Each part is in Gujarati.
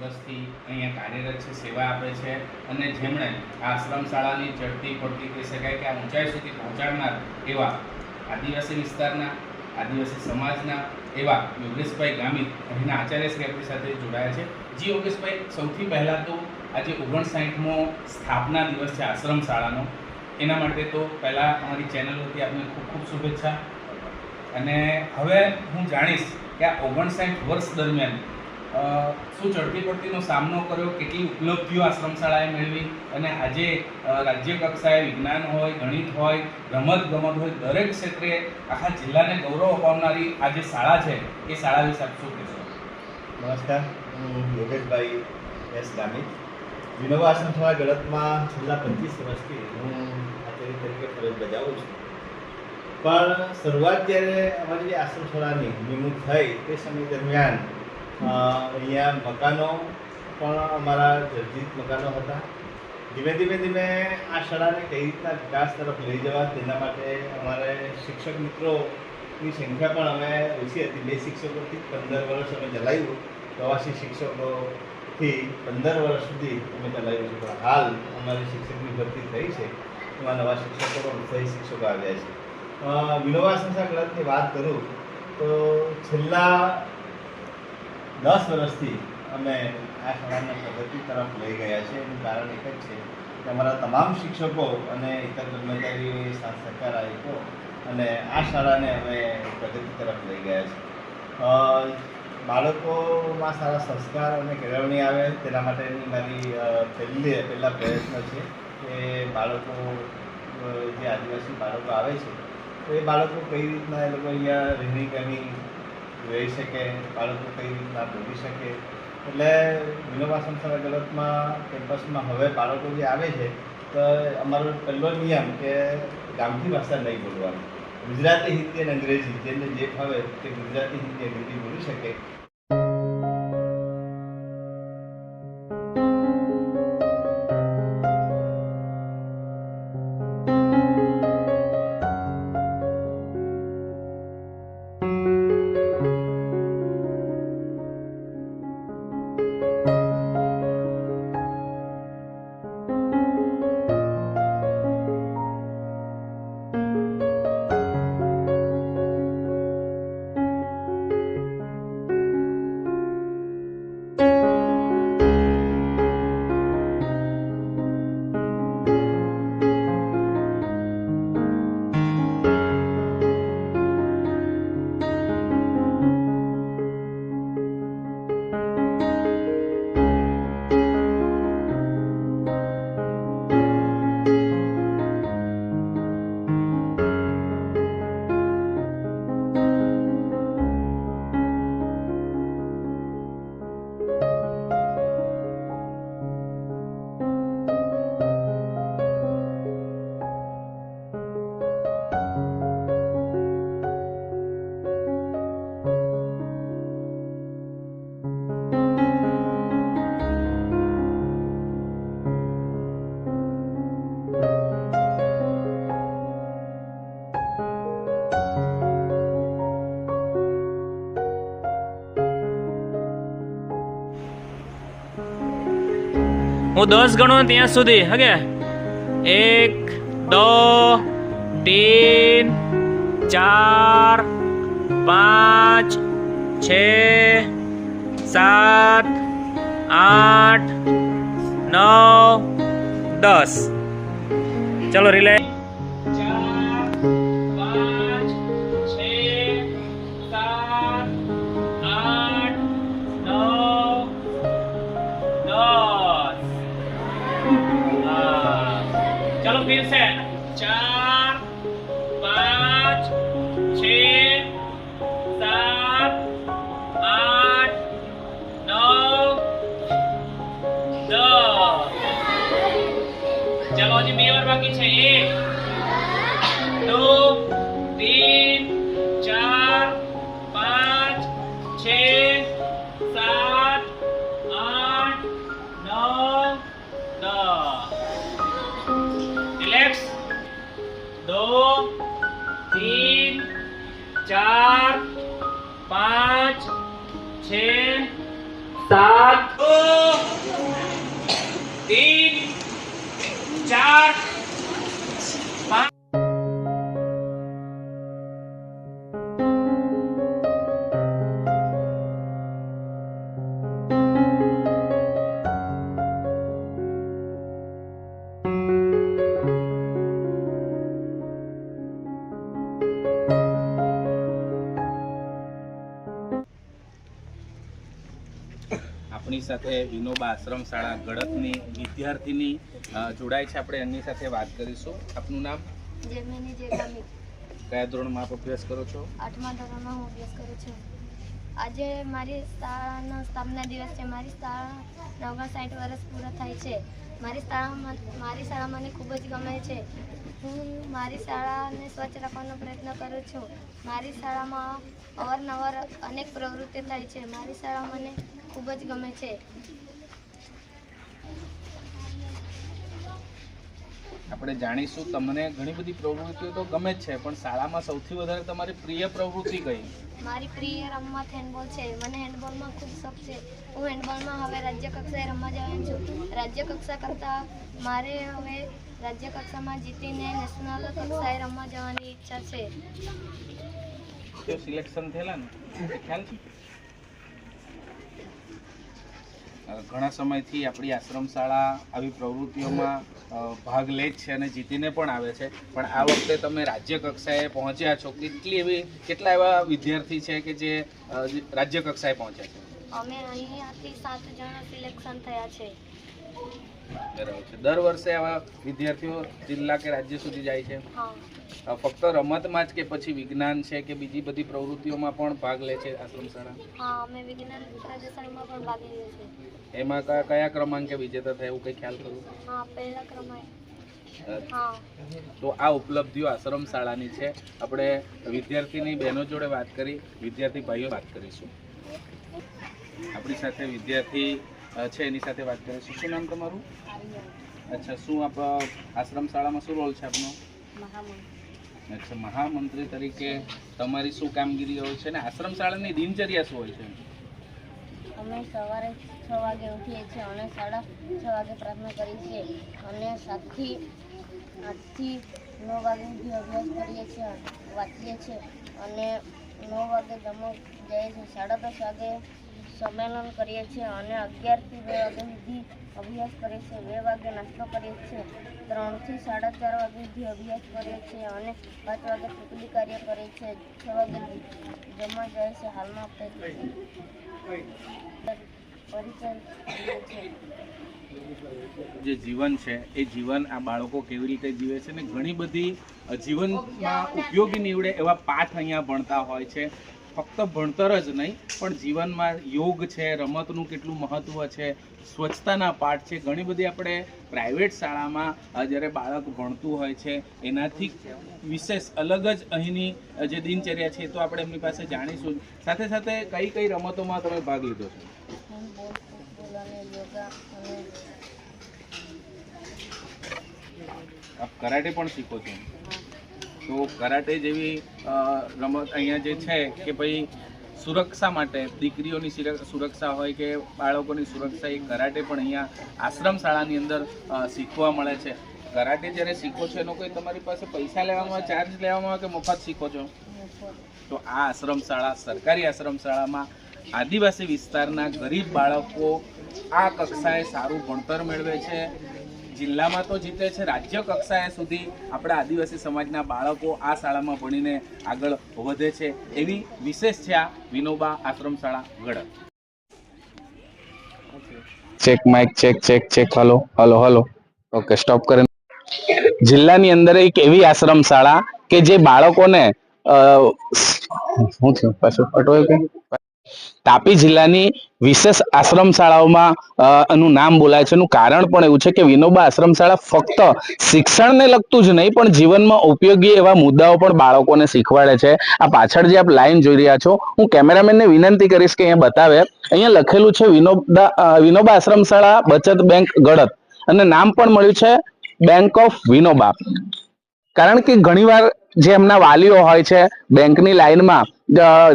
વર્ષથી અહીંયા કાર્યરત છે, સેવા આપે છે અને જેમણે આશ્રમ શાળાની ચડતી પડતી કહી શકાય કે આ ઊંચાઈ સુધી પહોંચાડનાર એવા આદિવાસી વિસ્તારના, આદિવાસી સમાજના એવા યોગેશભાઈ ગામિત અહીંના આચાર્ય શ્રી આપણી સાથે જોડાયા છે. જી યોગેશભાઈ, સૌથી પહેલાં તો આજે ઓગણસાઠમો સ્થાપના દિવસ છે આશ્રમ શાળાનો એના માટે તો પહેલાં અમારી ચેનલ વતી આપને ખૂબ ખૂબ શુભેચ્છા. અને હવે હું જાણીશ કે આ ઓગણસાઠ વર્ષ દરમિયાન શું ચડતી પડતીનો સામનો કર્યો? કેટલી ઉપલબ્ધિઓ આશ્રમ શાળાએ મેળવી? અને આજે રાજ્ય કક્ષાએ વિજ્ઞાન હોય, ગણિત હોય, રમત ગમત હોય, દરેક ક્ષેત્રે આખા જિલ્લાને ગૌરવ અપાવનારી આ જે શાળા છે, એ શાળા વિશે આપ શું કહેશો? નમસ્કાર, હું યોગેશભાઈ એસ ગામિત. વિનોવા આશ્રમ શાળા ગળતમાં છેલ્લા પચીસ વર્ષથી હું આચાર્ય તરીકે ફરજ બજાવું છું. પણ શરૂઆત જ્યારે અમારી જે આશ્રમ શાળાની નિમણૂક થઈ, તે સમય દરમિયાન અહીંયા મકાનો પણ અમારા જર્જિત મકાનો હતા. ધીમે ધીમે ધીમે આ શાળાને કઈ રીતના વિકાસ તરફ લઈ જવા તેના માટે અમારે શિક્ષક મિત્રોની સંખ્યા પણ અમે ઓછી હતી. બે શિક્ષકોથી પંદર વર્ષ અમે ચલાવ્યું. પ્રવાસી શિક્ષકોથી પંદર વર્ષ સુધી અમે ચલાવ્યું છે. પણ હાલ અમારી શિક્ષકની ભરતી થઈ છે. એમાં નવા શિક્ષકો પણ સહી શિક્ષકો આવ્યા છે. વિનોવા સંસ્થા ક્લબની વાત કરું તો છેલ્લા દસ વર્ષથી અમે આ શાળાને પ્રગતિ તરફ લઈ ગયા છે. એનું કારણ એક જ છે કે અમારા તમામ શિક્ષકો અને ઇતર કર્મચારીઓએ સાથ સહકાર આપ્યો અને આ શાળાને અમે પ્રગતિ તરફ લઈ ગયા છે. બાળકોમાં સારા સંસ્કાર અને કેળવણી આવે તેના માટેની મારી પહેલી, પહેલા પ્રયત્ન છે કે બાળકો જે આદિવાસી બાળકો આવે છે, તો એ બાળકો કઈ રીતના એ લોકો અહીંયા રહેણી કહેણી રહી શકે, બાળકો કઈ રીતના બોલી શકે. એટલે વિનોબા સંસ્થા ગલતમાં કેમ્પસમાં હવે બાળકો જે આવે છે, તો અમારો પહેલો નિયમ કે ગામઠી ભાષા નહીં બોલવાની. ગુજરાતી હિન્દી અને અંગ્રેજી, જેને જે ફાવે તે ગુજરાતી હિન્દી અંગ્રેજી બોલી શકે. હું દસ ગણો ત્યાં સુધી, હગે? એક, દો, તીન, ચાર, પાંચ, છ, સાત, આઠ, નવ, દસ. ચલો રિલે Ciao. ચાર પાંચ છે સાત. તીન ચાર. સાથે વિનોબા આશ્રમ શાળા ગળતની વિદ્યાર્થીની જોડાય છે. આપણે એમની સાથે વાત કરીશું. આપનું નામ? કયા ધોરણમાં આપ અભ્યાસ કરો છો? આઠમા ધોરણમાં હું અભ્યાસ કરું છું. આજે મારી શાળાનો સ્થાપના દિવસ છે. મારી શાળા નવા સાઠ વર્ષ પૂરા થાય છે. મારી શાળામાં મારી શાળા મને ખૂબ જ ગમે છે. હું મારી શાળાને સ્વચ્છ રાખવાનો પ્રયત્ન કરું છું. મારી શાળામાં અવારનવાર અનેક પ્રવૃત્તિ થાય છે. મારી શાળા મને ખૂબ જ ગમે છે. આપણે જાણીશું તમને ઘણી બધી પ્રવૃત્તિઓ તો ગમે જ છે પણ શાળામાં સૌથી વધારે તમારી પ્રિય પ્રવૃત્તિ કઈ? મારી પ્રિય રમત હેન્ડબોલ છે. મને હેન્ડબોલમાં ખૂબ શોખ છે. હું હેન્ડબોલમાં હવે રાજ્ય કક્ષાએ રમવા જવાની છું. રાજ્ય કક્ષા કરતાં મારે હવે રાજ્ય કક્ષામાં જીતીને નેશનલ કક્ષાએ રમવા જવાની ઈચ્છા છે. સિલેક્શન થયેલા ને? ખ્યાલ છે? ઘણા સમયથી આપણી આશ્રમ શાળા આવી પ્રવૃત્તિઓમાં ભાગ લે જ છે અને જીતીને પણ આવે છે. પણ આ વખતે તમે રાજ્ય કક્ષાએ પહોંચ્યા છો. કેટલી એવી, કેટલા એવા વિદ્યાર્થી છે કે જે રાજ્ય કક્ષાએ પહોંચ્યા છે? અમે અહીંયાથી સાત જણા સિલેક્શન થયા છે. બરાબર છે. દર વર્ષે આવા વિદ્યાર્થીઓ જિલ્લા કે રાજ્ય સુધી જાય છે? ફક્ત રમતમાં જ કે પછી વિજ્ઞાન છે કે બીજી બધી પ્રવૃત્તિઓમાં પણ ભાગ લે છે આશ્રમ શાળા એમાં કયા કયા ક્રમાંકે વિજેતા થયા એવું કંઈ ખ્યાલ ક્રમે તો આ ઉપલબ્ધિઓ આશ્રમ શાળાની છે. આપણે વિદ્યાર્થીની બહેનો જોડે વાત કરી વિદ્યાર્થી ભાઈઓ વાત કરીશું. આપણી સાથે વિદ્યાર્થી છે એની સાથે વાત કરીશું શું નામ તમારું? અચ્છા શું આપ આશ્રમ શાળામાં શું રોલ છે આપનો? અચ્છા મહામંત્રી તરીકે તમારી શું કામગીરી હોય છે ને? આશ્રમ શાળાની દિનચર્યા શું હોય છે? અમે સવારે છ વાગે ઉઠીએ છીએ. અને સાડા છ વાગે પ્રાર્થના કરીએ છીએ. અને સાતથી આઠથી નવ વાગે સુધી અભ્યાસ કરીએ છીએ વાંચીએ છીએ. અને નવ વાગે જમવા જઈએ છીએ. સાડા દસ વાગે સંમેલન કરીએ છીએ અને અગિયારથી બે વાગ્યા સુધી અભ્યાસ કરીએ છીએ. બે વાગે નાસ્તો કરીએ છીએ. ત્રણથી સાડા ચાર વાગ્યા સુધી અભ્યાસ કરીએ છીએ અને પાંચ વાગે ટુકડી કાર્ય કરીએ છીએ. છ વાગે જમવા જાય છે. હાલમાં પરિચય જે જીવન છે, એ જીવન આ બાળકો કેવી રીતે જીવે છે ને ઘણી બધી જીવનમાં ઉપયોગી નીવડે એવા પાઠ અહીંયા ભણતા હોય છે. ફક્ત ભણતર જ નહીં, પણ જીવનમાં યોગ છે, રમતનું કેટલું મહત્ત્વ છે, સ્વચ્છતાના પાઠ છે. ઘણી બધી આપણે પ્રાઇવેટ શાળામાં જ્યારે બાળક ભણતું હોય છે, એનાથી વિશેષ અલગ જ અહીંની જે દિનચર્યા છે તો આપણે એમની પાસે જાણીશું. સાથે સાથે કઈ કઈ રમતોમાં તમે ભાગ લીધો છો? કરાટે પણ શીખો છો? તો કરાટે જેવી રમત અહીંયા જે છે કે ભાઈ સુરક્ષા માટે, દીકરીઓની સુર- સુરક્ષા હોય કે બાળકોની સુરક્ષા, એ કરાટે પણ અહીંયા આશ્રમ શાળાની અંદર શીખવા મળે છે. કરાટે જ્યારે શીખો છો, એનો કોઈ તમારી પાસે પૈસા લેવામાં ચાર્જ લેવામાં આવે કે મફત શીખો છો? તો આ આશ્રમ શાળા સરકારી આશ્રમ શાળામાં આદિવાસી વિસ્તારના ગરીબ બાળકો આ કક્ષાએ સારું ભણતર મેળવે છે. જિલ્લામાં તો જીતે છે રાજ્ય કક્ષાએ સુધી આપણા આદિવાસી સમાજના બાળકો આ શાળામાં ભણીને આગળ વધે છે. એવી વિશેષ છે આ વિનોબા આશ્રમ શાળા ગઢ. Check mike check check check hello hello hello okay stop કરે. જિલ્લાની અંદર એક એવી આશ્રમ શાળા કે જે બાળકોને શું થયું? પાછું અટવાયું તાપી જિલ્લાની વિશેષ આશ્રમ શાળાઓમાં એનું નામ બોલાય છે. એનું કારણ પણ એવું છે કે વિનોબા આશ્રમ શાળા ફક્ત શિક્ષણને લગતું જ નહીં, પણ જીવનમાં ઉપયોગી એવા મુદ્દાઓ પણ બાળકોને શીખવાડે છે. આ પાછળ જે આપ લાઈન જોઈ રહ્યા છો, હું કેમેરામેનને વિનંતી કરીશ કે અહીંયા બતાવે. અહીંયા લખેલું છે વિનોબા વિનોબા આશ્રમ શાળા બચત બેંક ગળત અને નામ પણ મળ્યું છે બેંક ઓફ વિનોબા. કારણ કે ઘણીવાર જે એમના વાલીઓ હોય છે, બેંકની લાઈનમાં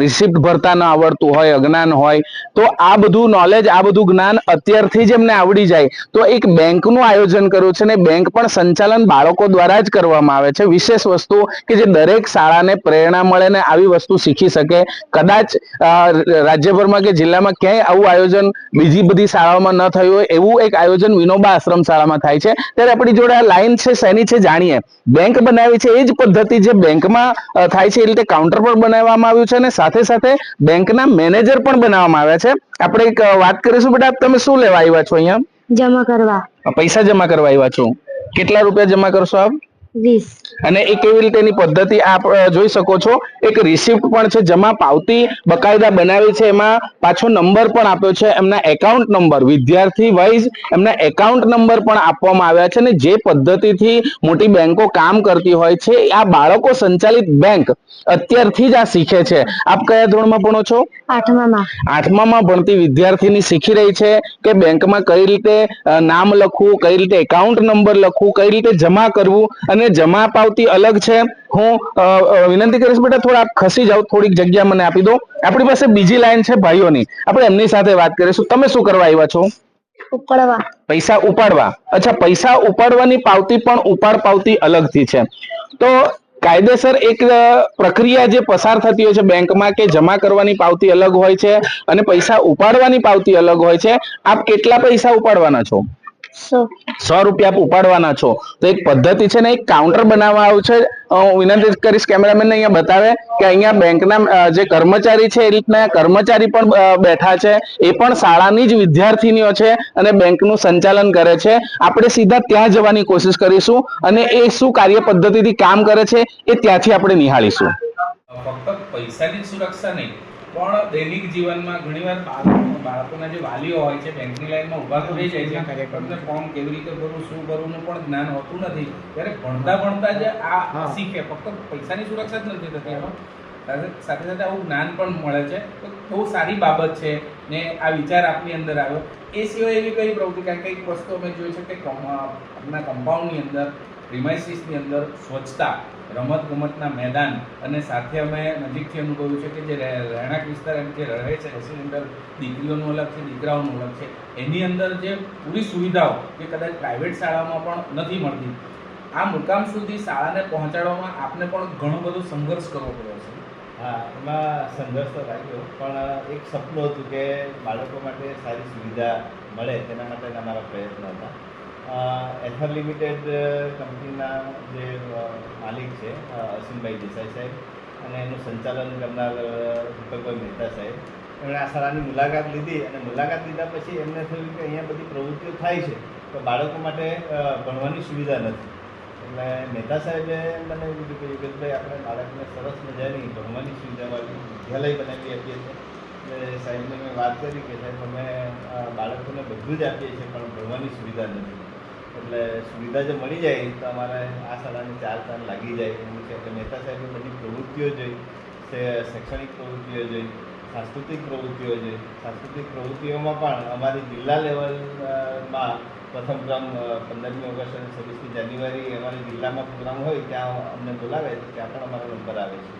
રિસિપ્ટ ભરતા ન આવડતું હોય, અજ્ઞાન હોય, તો આ બધું નોલેજ આ બધું જ્ઞાન અત્યારથી જ એમને આવડી જાય. તો એક બેંકનું આયોજન કર્યું છે ને બેંક પણ સંચાલન બાળકો દ્વારા જ કરવામાં આવે છે. વિશેષ વસ્તુ કે જે દરેક શાળાને પ્રેરણા મળે ને આવી વસ્તુ શીખી શકે. કદાચ રાજ્યભરમાં કે જિલ્લામાં ક્યાંય આવું આયોજન બીજી બધી શાળાઓમાં ન થયું હોય, એવું એક આયોજન વિનોબા આશ્રમ શાળામાં થાય છે. ત્યારે આપણી જોડે આ લાઈન છે, શેની છે જાણીએ. બેંક બનાવી છે, એ જ પદ્ધતિ જે બેંકમાં થાય છે, એ રીતે કાઉન્ટર પર બનાવવામાં આવ્યું આવ્યું છે અને સાથે સાથે બેંકના મેનેજર પણ બનાવવામાં આવ્યા છે. આપણે એક વાત કરીશું બેટા તમે શું લેવા આવ્યા છો અહીંયા? જમા કરવા. પૈસા જમા કરવા આવ્યા છો. કેટલા રૂપિયા જમા કરશો આપ? અને એ કેવી રીતેની પદ્ધતિ આપ જોઈ શકો છો? એક રિસિપ્ટ પણ છે જમા પાવતી બકાયદા બનાવી છે એમાં પાછો નંબર પણ આપ્યો છે એમના એકાઉન્ટ નંબર વિદ્યાર્થી વાઇઝ એમના એકાઉન્ટ નંબર પણ આપવામાં આવ્યા છે અને જે પદ્ધતિથી મોટી બેંકો કામ કરતી હોય છે આ બાળકો સંચાલિત બેંક અત્યારથી જ આ શીખે છે. આપ કયા ધોરણમાં ભણો છો? આઠમામાં. આઠમામાં ભણતી વિદ્યાર્થીની શીખી રહી છે કે બેંકમાં કઈ રીતે નામ લખવું કઈ રીતે એકાઉન્ટ નંબર લખવું કઈ રીતે જમા કરવું અને જમા પાવતી અલગ છે. હું વિનંતી કરીશ બેટા થોડા ખસી જાઓ થોડીક જગ્યા મને આપી દો. આપણી પાસે બીજી લાઈન છે ભાઈઓની. આપણે એમની સાથે વાત કરીશું. તમે શું કરવા આવ્યા છો? પૈસા ઉપાડવા. અચ્છા પૈસા ઉપાડવાની પાવતી પણ ઉપાડ પાવતી અલગથી છે. તો કાયદેસર એક પ્રક્રિયા જે પસાર થતી હોય છે બેંકમાં કે જમા કરવાની પાવતી અલગ હોય છે અને પૈસા ઉપાડવાની પાવતી અલગ હોય છે. આપ કેટલા પૈસા ઉપાડવાના છો? સો સો રૂપિયા આપ ઉપાડવાના છો. તો એક પદ્ધતિ છે ને એક કાઉન્ટર બનાવવામાં આવ્યું છે. હું વિનંતી કરીશ કેમેરામેન અહીંયા બતાવે કે અહીંયા બેંકના જે કર્મચારી છે એ રીતના કર્મચારી પણ બેઠા છે. એ પણ શાળાની જ વિદ્યાર્થીનીઓ છે અને બેંકનું સંચાલન કરે છે. આપણે સીધા ત્યાં જવાની કોશિશ કરીશું અને એ શું કાર્ય પદ્ધતિથી કામ કરે છે એ ત્યાંથી આપણે નિહાળીશું. ફક્ત પૈસાની સુરક્ષા નહીં પણ દૈનિક જીવનમાં ઘણીવાર બાળકો બાળકોના જે વાલીઓ હોય છે બેંકની લાઈનમાં ઊભા તો રહી જાય છે. તમને ફોર્મ કેવી રીતે ભરવું શું ભરવું પણ જ્ઞાન હોતું નથી. ત્યારે ભણતા ભણતા જ આ શીખે ફક્ત પૈસાની સુરક્ષા જ નથી થતી એમાં. સાથે સાથે આવું જ્ઞાન પણ મળે છે. તો બહુ સારી બાબત છે ને આ વિચાર આપની અંદર આવ્યો. એ સિવાય એવી કઈ પ્રવૃત્તિ કારણ કે વસ્તુ અમે જોઈ છે કે આપણા કમ્પાઉન્ડની અંદર પ્રિમાઇસીસની અંદર સ્વચ્છતા રમત ગમતના મેદાન અને સાથે અમે નજીકથી અનુભવ્યું છે કે જે રહે- રહેણાંક વિસ્તાર એમ જે રહે છે રેસિડેન્ટલ દીકરીઓનું અલગ છે, દીકરાઓનું અલગ છે, એની અંદર જે પૂરી સુવિધાઓ જે કદાચ પ્રાઇવેટ શાળાઓમાં પણ નથી મળતી. આ મુકામ સુધી શાળાને પહોંચાડવામાં આપને પણ ઘણો બધો સંઘર્ષ કરવો પડ્યો છે. હા, એમાં સંઘર્ષ તો રાખ્યો, પણ એક સપનું હતું કે બાળકો માટે સારી સુવિધા મળે તેના માટેના અમારા પ્રયત્ન હતા. એથર લિમિટેડ કંપનીના જે માલિક છે અસીમભાઈ દેસાઈ સાહેબ અને એનું સંચાલન કરનાર દીપકભાઈ મહેતા સાહેબ. એમણે આ શાળાની મુલાકાત લીધી અને મુલાકાત લીધા પછી એમને થયું કે અહીંયા બધી પ્રવૃત્તિઓ થાય છે, તો બાળકો માટે ભણવાની સુવિધા નથી. એટલે મહેતા સાહેબે મને કીધું કે યુગેશભાઈ, આપણે બાળકને સરસ મજાની ભણવાની સુવિધાવાળી વિદ્યાલય બનાવી આપીએ છીએ. એટલે સાહેબને મેં વાત કરી કે સાહેબ, અમે બાળકોને બધું જ આપીએ છીએ, પણ ભણવાની સુવિધા નથી. એટલે સુવિધા જો મળી જાય, તો અમારે આ શાળાની ચાર તાર લાગી જાય. એવું છે એટલે મહેતા સાહેબની બધી પ્રવૃત્તિઓ જોઈ શૈક્ષણિક પ્રવૃત્તિઓ જોઈ, સાંસ્કૃતિક પ્રવૃત્તિઓ જોઈ. સાંસ્કૃતિક પ્રવૃત્તિઓમાં પણ અમારી જિલ્લા લેવલમાં પ્રથમ ક્રમ પંદરમી ઓગસ્ટ અને છવ્વીસમી જાન્યુઆરી અમારી જિલ્લામાં પ્રોગ્રામ હોય, ત્યાં અમને બોલાવે તો ત્યાં પણ અમારો નંબર આવે છે.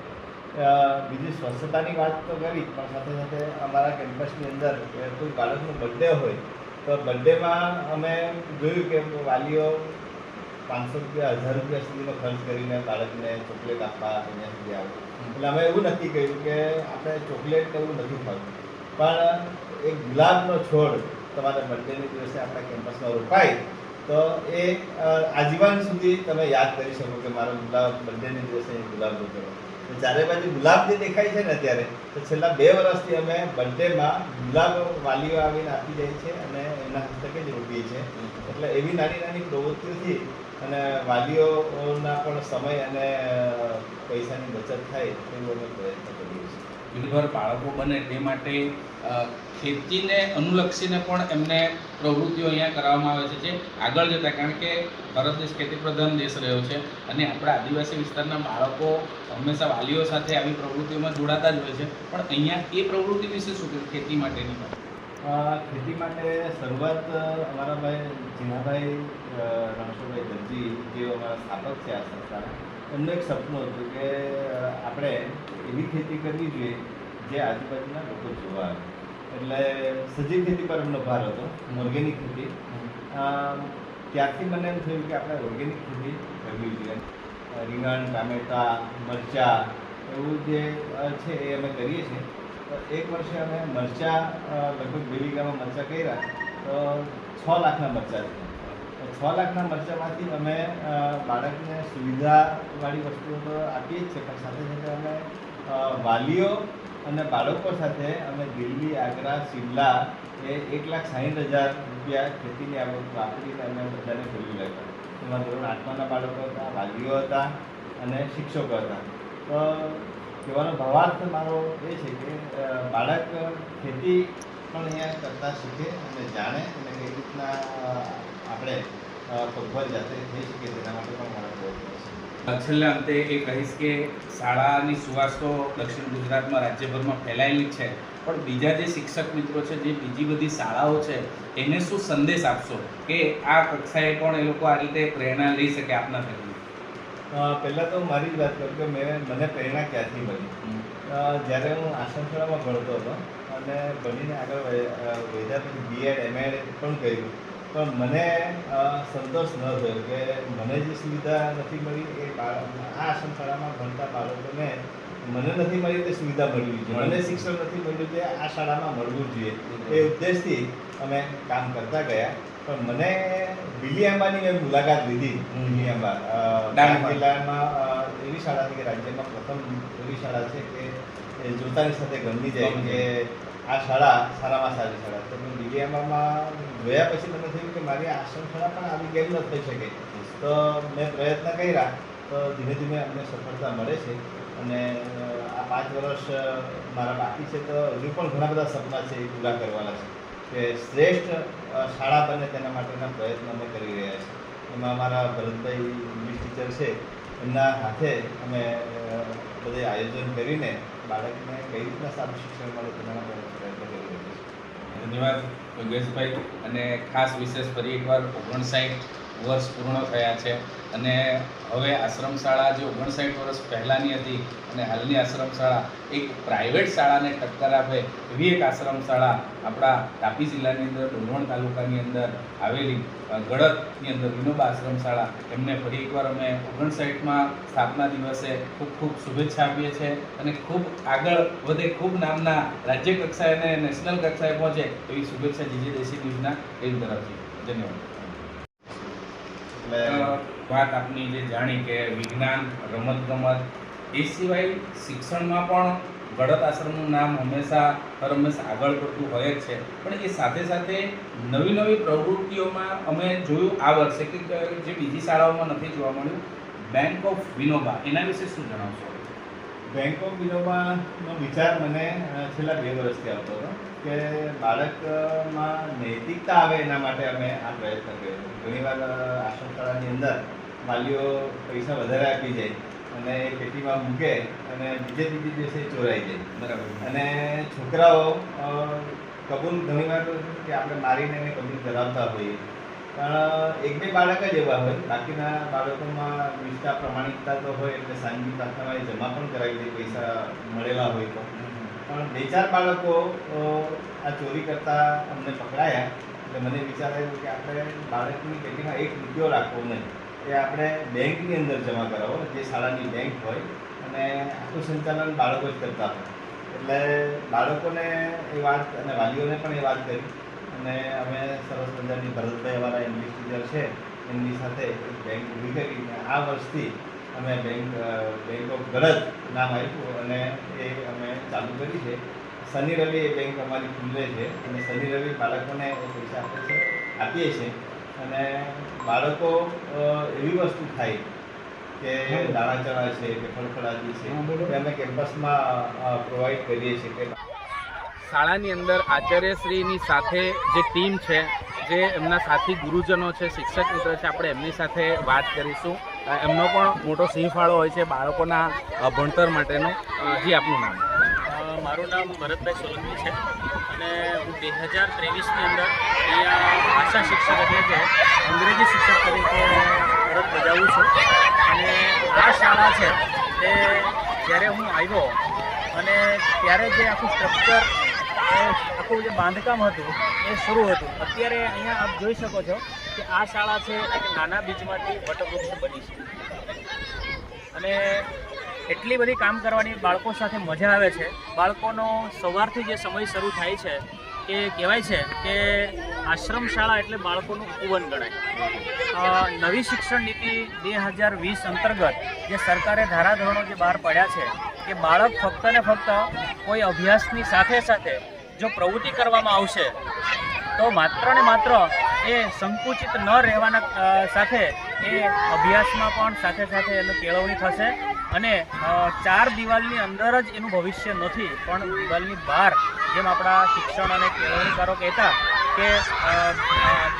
બીજી સ્વચ્છતાની વાત તો કરી, પણ સાથે સાથે અમારા કેમ્પસની અંદર કોઈ બાળકનો બર્થડે હોય તો બર્થડેમાં અમે જોયું કે વાલીઓ પાંચસો રૂપિયા, હજાર રૂપિયા સુધીનો ખર્ચ કરીને બાળકને ચોકલેટ આપવા અહીંયા સુધી આવે. એટલે અમે એવું નક્કી કર્યું કે આપણે ચોકલેટ એવું નથી ખાવું. પણ એક ગુલાબનો છોડ તમારા બર્થડેની દિવસે આપણા કેમ્પસમાં રોપાય, તો એ આજીવન સુધી તમે યાદ કરી શકો કે મારો ગુલાબ બર્થડેની દિવસે ગુલાબ રોપેલો. ચારે બાજુ ગુલાબ જે દેખાય છે ને અત્યારે તો છેલ્લા બે વર્ષથી અમે બર્થડેમાં ગુલાબ વાલીઓ આવીને આપી જાય છે અને એના હસ્તકે જ રોપીએ છીએ એટલે એવી નાની નાની પ્રવૃત્તિઓથી અને વાલીઓના પણ સમય અને પૈસાની બચત થાય, એવું અમે પ્રયત્ન કરીએ નિર્ભર બાળકો બને તે માટે ખેતીને અનુલક્ષીને પણ એમને પ્રવૃત્તિઓ અહીંયા કરવામાં આવે છે જે આગળ જતા, કારણ કે ભારત દેશ ખેતી પ્રધાન દેશ રહ્યો છે અને આપણા આદિવાસી વિસ્તારના બાળકો હંમેશા વાલીઓ સાથે આવી પ્રવૃત્તિઓમાં જોડાતા જ હોય છે. પણ અહીંયા એ પ્રવૃત્તિ વિશે શું કે ખેતી માટેની ખેતી માટે શરૂઆત અમારા ભાઈ જીનાભાઈ રણછોડભાઈ દરજી જેઓ અમારા સ્થાપક છે આ સંસ્થાના. એમનું એક સપનું હતું કે આપણે એવી ખેતી કરવી જોઈએ જે આજુબાજુના લોકો જોવા આવે. એટલે સજીવ ખેતી પર એમનો ભાર હતો ઓર્ગેનિક ખેતી. ત્યારથી મને એમ થયું કે આપણે ઓર્ગેનિક ખેતી કરવી જોઈએ. રીંગણ ટામેટા મરચાં એવું જે છે એ અમે કરીએ છીએ. તો એક વર્ષે અમે મરચાં લગભગ બે વીઘામાં મરચાં કર્યા. તો છ લાખના મરચાં તો છ લાખના મરચામાંથી અમે બાળકને સુવિધાવાળી વસ્તુઓ તો આપીએ જ છે, પણ સાથે સાથે અમે વાલીઓ અને બાળકો સાથે અમે દિલ્હી, આગ્રા, શિમલા એ એક લાખ સાહીઠ હજાર રૂપિયા ખેતીની આવક વાપરીને અમે બધાને ખોલી લેતા એમાં ધોરણ આઠમાના બાળકો હતા, વાલીઓ હતા અને શિક્ષકો હતા. તો કહેવાનો ભાવાર્થ મારો એ છે કે બાળક ખેતી પણ અહીંયા કરતા શીખે અને જાણે અને કઈ રીતના આપણે પગભર જાતે થઈ શકે તેના માટે પણ મારા પ્રયત્ન છેલ્લા અંતે એ કહીશ કે શાળાની સુવાસ તો દક્ષિણ ગુજરાતમાં રાજ્યભરમાં ફેલાયેલી છે પણ બીજા જે શિક્ષક મિત્રો છે જે બીજી બધી શાળાઓ છે એને શું સંદેશ આપશો કે આ કક્ષાએ પણ એ લોકો આ રીતે પ્રેરણા લઈ શકે આપના થકી પહેલાં તો મારી જ વાત કરું કે મેં મને પ્રેરણા ક્યાંથી મળી? જ્યારે હું આશ્રમ ભણતો હતો અને ભણીને આગળ વધ્યા પછી બીએડ એમએડ પણ કર્યું પણ મને સંતોષ ન થયો કે મને જે સુવિધા નથી મળી એ આ શાળામાં ભણતા બાળકોને મને નથી મળી તે સુવિધા મળવી જોઈએ. મને શિક્ષણ નથી મળ્યું તે આ શાળામાં મળવું જોઈએ. એ ઉદ્દેશથી અમે કામ કરતા ગયા. પણ મને બિલિયાંબાની મેં મુલાકાત લીધી. બિલિયાંબા અંબા ડાંગ. જિલ્લામાં એવી શાળા છે કે રાજ્યમાં પ્રથમ એવી શાળા છે કે જોતાની સાથે ગમી જાય કે આ શાળા સારામાં સારી શાળા. તો મેં બિલિયાંબામાં જોયા પછી મને થયું કે મારી આશ્રમ શાળા પણ આવી કેમ ન થઈ શકે. તો મેં પ્રયત્ન કર્યા, તો ધીમે ધીમે અમને સફળતા મળે છે. અને આ પાંચ વર્ષ મારા બાકી છે, તો હજુ પણ ઘણા બધા સપના છે એ પૂરા કરવાના છે. કે શ્રેષ્ઠ શાળા બને તેના માટેના પ્રયત્ન અમે કરી રહ્યા છીએ. એમાં અમારા ભરતભાઈ ઇંગ્લિશ ટીચર છે. એમના હાથે અમે બધે આયોજન કરીને બાળકને કઈ રીતના સારું શિક્ષણ મળે તેના પ્રયત્ન કરી રહ્યો છીએ. ધન્યવાદ, યોગેશભાઈ. અને ખાસ વિશેષ ફરી એકવાર ઓગણસાઠ વર્ષ પૂર્ણ થયા છે. અને હવે આશ્રમ શાળા જે ઓગણસાઠ વર્ષ પહેલાંની હતી અને હાલની આશ્રમ શાળા એક પ્રાઇવેટ શાળાને ટક્કર આપે એવી એક આશ્રમ શાળા આપણા તાપી જિલ્લાની અંદર ડોલવણ તાલુકાની અંદર આવેલી ગળતની અંદર વિનોબા આશ્રમ શાળા એમને ફરી એકવાર અમે ઓગણસાઠમાં સ્થાપના દિવસે ખૂબ ખૂબ શુભેચ્છા આપીએ છીએ અને ખૂબ આગળ વધે, ખૂબ નામના રાજ્ય કક્ષાએ અને નેશનલ કક્ષાએ પહોંચે એવી શુભેચ્છા જીજી દેશી ન્યૂઝના ટીમ તરફથી. ધન્યવાદ. વાત આપની જે જાણી કે વિજ્ઞાન, રમતગમત, એ સિવાય શિક્ષણમાં પણ ગળત આશ્રમનું નામ હંમેશા, હર હંમેશા આગળ પડતું હોય જ છે. પણ એ સાથે સાથે નવી નવી પ્રવૃત્તિઓમાં અમે જોયું આ વર્ષે કે જે બીજી શાળાઓમાં નથી જોવા મળ્યું બેંક ઓફ વિનોબા એના વિશે શું જણાવશો? બેંક ઓફ વિનોબાનો વિચાર મને છેલ્લા બે વર્ષથી આવતો હતો. કે બાળકમાં નૈતિકતા આવે એના માટે અમે આ પ્રયત્ન કર્યો. ઘણીવાર આશ્રમ શાળાની અંદર વાલીઓ પૈસા વધારે આપી જાય અને પેટીમાં મૂકે અને બીજે બીજે દિવસે ચોરાઈ જાય. બરાબર. અને છોકરાઓ કબૂલ ઘણીવાર કે આપણે મારીને એને કબૂલ કરાવતા હોઈએ. પણ એક બે બાળક જ એવા હોય. બાકીના બાળકોમાં નિષ્ઠા પ્રમાણિકતા તો હોય એટલે સાંજની પ્રાર્થનામાં જમા પણ કરાવી દે પૈસા મળેલા હોય તો. પણ બે ચાર બાળકો આ ચોરી કરતા અમને પકડાયા. એટલે મને વિચાર આવ્યો કે આપણે બાળકની પેટીમાં એક રૂપિયો રાખવો નહીં. એ આપણે બેંકની અંદર જમા કરાવો, જે શાળાની બેંક હોય. અને આખું સંચાલન બાળકો જ કરતા હોય. એટલે બાળકોને એ વાત અને વાલીઓને પણ એ વાત કરી. અને અમે સરસ મજાની ભરતભાઈ અમારા ઇંગ્લિશ ટીચર છે. એમની સાથે એક બેંક ઊભી કરી આ વર્ષથી અમે બેંક બેંક ઓફ ગળત નામ આપ્યું અને એ અમે ચાલુ કરી છે. શનિ રવિ એ બેંક અમારી ખુલ્લે છે અને શનિ રવિ બાળકોને એ પૈસા આપે છે આપીએ છીએ. અને બાળકો એવી વસ્તુ ખાય કે દાણા ચણા છે કે ફળફળાદી છે કે અમે કેમ્પસમાં પ્રોવાઈડ કરીએ છીએ કે શાળાની અંદર આચાર્યશ્રીની સાથે જે ટીમ છે જે એમના સાથી ગુરુજનો છે શિક્ષક મિત્રો છે આપણે એમની સાથે વાત કરીશું. એમનો પણ મોટો સિંહ ફાળો હોય છે બાળકોના ભણતર માટેનો. જી, આપનું નામ. મારું નામ ભરતભાઈ સોલંકી છે અને હું બે હજાર ત્રેવીસની અંદર અહીંયા ભાષા શિક્ષક એટલે કે અંગ્રેજી શિક્ષક તરીકે ફરજ બજાવું છું. અને આ શાળા છે તે જ્યારે હું આવ્યો અને ત્યારે જે આખું સ્ટ્રક્ચર આખું જે બાંધકામ હતું, એ શરૂ હતું. અત્યારે અહીંયા આપ જોઈ શકો છો કે આ શાળા છે એક નાના બીજમાંથી વટવૃક્ષ બની છે. અને એટલી બધી કામ કરવાની બાળકો સાથે મજા આવે છે. બાળકોનો સવારથી જે સમય શરૂ થાય છે, એ કહેવાય છે કે આશ્રમ શાળા એટલે બાળકોનું ઉપવન ગણાય. નવી શિક્ષણ નીતિ બે હજાર વીસ અંતર્ગત જે સરકારે ધારાધોરણો જે બહાર પડ્યા છે કે બાળક ફક્ત ને ફક્ત કોઈ અભ્યાસની સાથે સાથે જો પ્રવૃત્તિ કરવામાં આવશે, તો માત્ર ને માત્ર એ સંકુચિત ન રહેવાના સાથે એ અભ્યાસમાં પણ સાથે સાથે એનું કેળવણી થશે અને ચાર દિવાલની અંદર જ એનું ભવિષ્ય નથી, પણ દિવાલની બહાર જેમ આપણા શિક્ષણ અને કેળવણીકારો કહેતા કે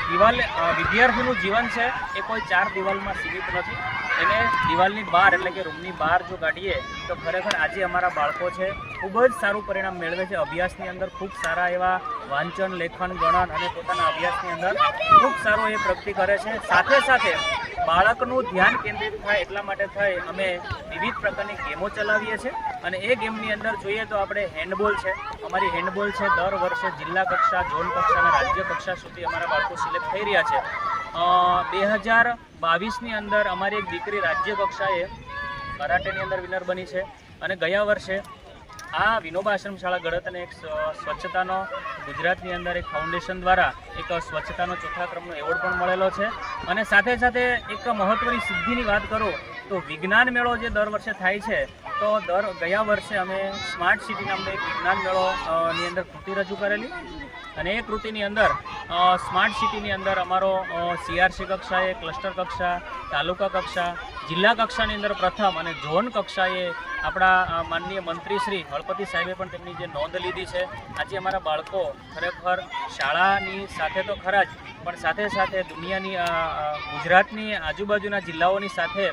દિવાલ વિદ્યાર્થીનું જીવન છે એ કોઈ ચાર દિવાલમાં સીમિત નથી. એને દિવાલની બહાર એટલે કે રૂમની બહાર જો કાઢીએ, તો ખરેખર આજે અમારા બાળકો છે ખૂબ જ સારું પરિણામ મેળવે છે. અભ્યાસની અંદર ખૂબ સારા એવા વાંચન, લેખન, ગણન અને પોતાના અભ્યાસની અંદર ખૂબ સારો એ પ્રગતિ કરે છે. સાથે સાથે બાળકનું ધ્યાન કેન્દ્રિત થાય એટલા માટે થઈ અમે વિવિધ પ્રકારની ગેમો ચલાવીએ છીએ. અને એ ગેમની અંદર જોઈએ તો આપણે હેન્ડબોલ છે. અમારી હેન્ડબોલ છે દર વર્ષે જિલ્લા કક્ષા, ઝોન કક્ષા અને રાજ્ય કક્ષા સુધી અમારા બાળકો સિલેક્ટ થઈ રહ્યા છે. બે હજાર બાવીસની અંદર અમારી એક દીકરી રાજ્ય કક્ષાએ કરાટેની અંદર વિનર બની છે. અને ગયા વર્ષે આ વિનોબા આશ્રમશાળા ગળત અને એક સ્વ- સ્વચ્છતાનો ગુજરાતની અંદર એક ફાઉન્ડેશન દ્વારા એક સ્વચ્છતાનો ચોથા ક્રમનો એવોર્ડ પણ મળેલો છે. અને સાથે સાથે એક મહત્ત્વની સિદ્ધિની વાત કરું તો વિજ્ઞાન મેળો જે દર વર્ષે થાય છે, તો દર ગયા વર્ષે અમે સ્માર્ટ સિટી નામનો એક વિજ્ઞાન મેળો ની અંદર કૃતિ રજૂ કરેલી. અને એ કૃતિની અંદર સ્માર્ટ સિટીની અંદર અમારો સીઆરસી કક્ષાએ, ક્લસ્ટર કક્ષા, તાલુકા કક્ષા, જિલ્લા કક્ષાની અંદર પ્રથમ અને ઝોન કક્ષાએ આપણા માનનીય મંત્રી શ્રી હળપતિ સાહેબે પણ તેમની જે નોંધ લીધી છે. આજે અમારા બાળકો ખરેખર શાળાની સાથે તો ખરા જ, પણ સાથે સાથે દુનિયાની ગુજરાતની આજુબાજુના જિલ્લાઓની સાથે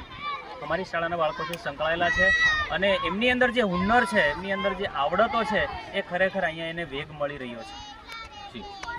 અમારી શાળાના બાળકો છે સંકળાયેલા છે. અને એમની અંદર જે હુન્નર છે, એમની અંદર જે આવડતો છે, એ ખરેખર અહીંયા એને વેગ મળી રહ્યો છે. જી